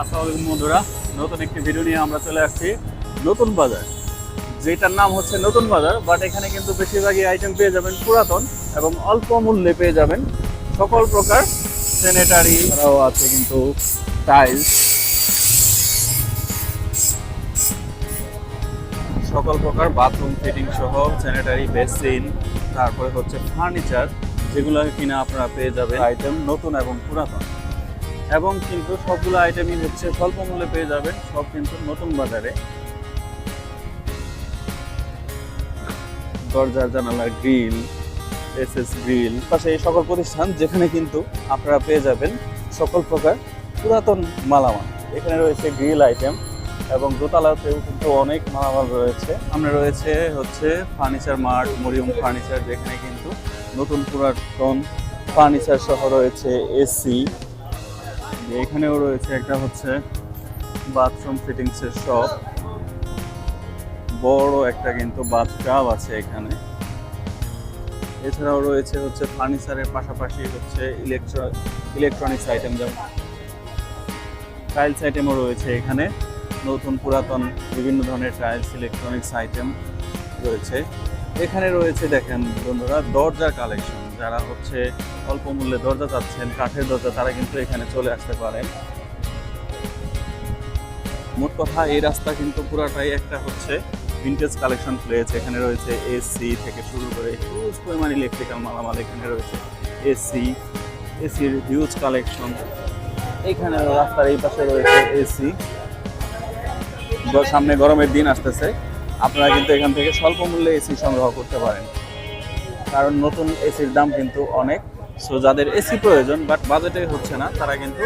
আসসালামু আলাইকুম বন্ধুরা, নতুন একটি ভিডিও নিয়ে আমরা চলে আসছি নতুন বাজার। যেটার নাম হচ্ছে নতুন বাজার বাট এখানে কিন্তু বেশিরভাগই আইটেম পেয়ে যাবেন পুরাতন এবং অল্প মূল্যে পেয়ে যাবেন সকল প্রকার স্যানিটারি এছাড়াও আছে কিন্তু টাইলস সকল প্রকার বাথরুম ফিটিং সহ স্যানিটারি বেসিন তারপরে হচ্ছে ফার্নিচার যেগুলো কিনা আপনারা পেয়ে যাবেন আইটেম নতুন এবং পুরাতন। এবং কিন্তু সবগুলো আইটেমই হচ্ছে স্বল্প মূল্যে পেয়ে যাবেন। সব কিন্তু নতুন বাজারে। দরজার জানালার গ্রিল এস এস গ্রিল পাশে এই সকল প্রতিষ্ঠান যেখানে কিন্তু আপনারা পেয়ে যাবেন সকল প্রকার পুরাতন মালামাল। এখানে রয়েছে গ্রিল আইটেম এবং দোতলাতেও কিন্তু অনেক মালামাল রয়েছে। আমরা রয়েছে হচ্ছে ফার্নিচার মার্ট মরিয়ম ফার্নিচার যেখানে কিন্তু নতুন পুরাতন ফার্নিচার সহ রয়েছে এসি এখানেও রয়েছে একটা হচ্ছে বাথরুম ফিটিংসের শপ বড় একটা কিন্তু বাথটাব আছে এখানে। এছাড়াও রয়েছে হচ্ছে ফার্নিচারের পাশাপাশি হচ্ছে ইলেকট্র ইলেকট্রনিক্স আইটেম যেমন টাইলস আইটেমও রয়েছে এখানে। নতুন পুরাতন বিভিন্ন ধরনের টাইলস ইলেকট্রনিক্স আইটেম রয়েছে। এখানে রয়েছে দেখেন বন্ধুরা দরজার কালেকশন যারা হচ্ছে অল্প মূল্যে দরজা চাচ্ছেন, কাঠের দরজা, তারা কিন্তু এখানে চলে আসতে পারেন। মোট কথা, এই রাস্তা কিন্তু পুরাটাই একটা হচ্ছে ভিন্টেজ কালেকশন প্লেস এখানে রয়েছে এসি থেকে শুরু করে হিউজ পরিমাণ ইলেকট্রিক্যাল মালামাল এখানে রয়েছে। এসি এসির হিউজ কালেকশন এখানে রাস্তার এই পাশে রয়েছে এসি সামনে গরমের দিন আসতেছে। আপনারা কিন্তু এখান থেকে স্বল্প মূল্যে এসি সংগ্রহ করতে পারেন। কারণ নতুন এসির দাম কিন্তু অনেক। সো যাদের এসি প্রয়োজন বাট বাজেটে হচ্ছে না, তারা কিন্তু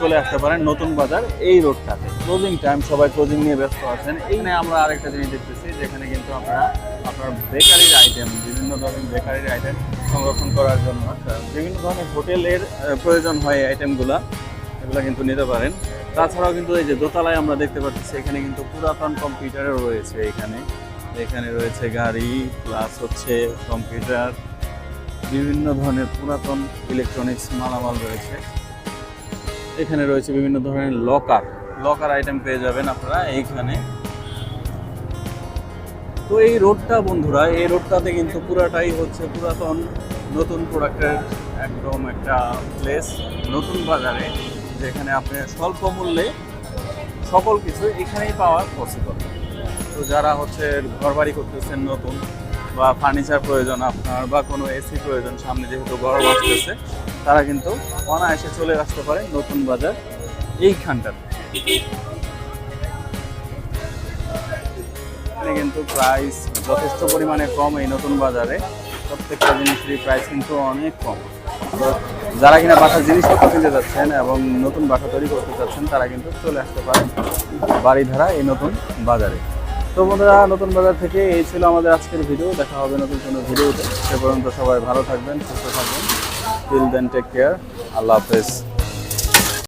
চলে আসতে পারেন নতুন বাজার এই রোডটাতে। ক্লোজিং টাইম সবাই ক্লোজিং নিয়ে ব্যস্ত আছেন। এইখানে আমরা আরেকটা জিনিস দেখতেছি, যেখানে কিন্তু আপনারা, আপনার বেকারির আইটেম বিভিন্ন ধরনের বেকারির আইটেম সংরক্ষণ করার জন্য বিভিন্ন ধরনের হোটেলের প্রয়োজন হয় আইটেমগুলা এগুলো কিন্তু নিতে পারেন। তাছাড়াও কিন্তু এই যে দোতলায় আমরা দেখতে পাচ্ছি এখানে কিন্তু পুরাতন কম্পিউটারও রয়েছে এখানে। এখানে রয়েছে গাড়ি প্লাস হচ্ছে কম্পিউটার বিভিন্ন ধরনের পুরাতন ইলেকট্রনিক্স মালামাল রয়েছে। এখানে রয়েছে বিভিন্ন ধরনের লকার লকার আইটেম পেয়ে যাবেন আপনারা এইখানে। তো এই রোডটা বন্ধুরা, এই রোডটাতে কিন্তু পুরাটাই হচ্ছে পুরাতন, নতুন প্রোডাক্টের একদম একটা প্লেস নতুন বাজারে, যেখানে আপনি স্বল্প মূল্যে সকল কিছু এখানেই পাওয়া পসিবল তো যারা হচ্ছে ঘরবাড়ি করতেছেন নতুন বা ফার্নিচার প্রয়োজন আপনার বা কোনো এসি প্রয়োজন, সামনে যেহেতু ঘর আসতেছে তারা কিন্তু অনায়াসে চলে আসতে পারে নতুন বাজার এইখানটাতে। এখানে কিন্তু প্রাইস যথেষ্ট পরিমাণে কম এই নতুন বাজারে। প্রত্যেকটা জিনিসেরই প্রাইস কিন্তু অনেক কম। যারা কিনা বাসার জিনিসপত্র কিনতে যাচ্ছেন এবং নতুন বাসা তৈরি করতে চাচ্ছেন, তারা কিন্তু চলে আসতে পারেন বাড়িধারা এই নতুন বাজারে। তো বন্ধুরা, নতুন বাজার থেকে এই ছিল আমাদের আজকের ভিডিও। দেখা হবে নতুন কোনো ভিডিওতে। সে পর্যন্ত সবাই ভালো থাকবেন, সুস্থ থাকবেন। টিল দেন টেক কেয়ার আল্লাহ হাফেজ।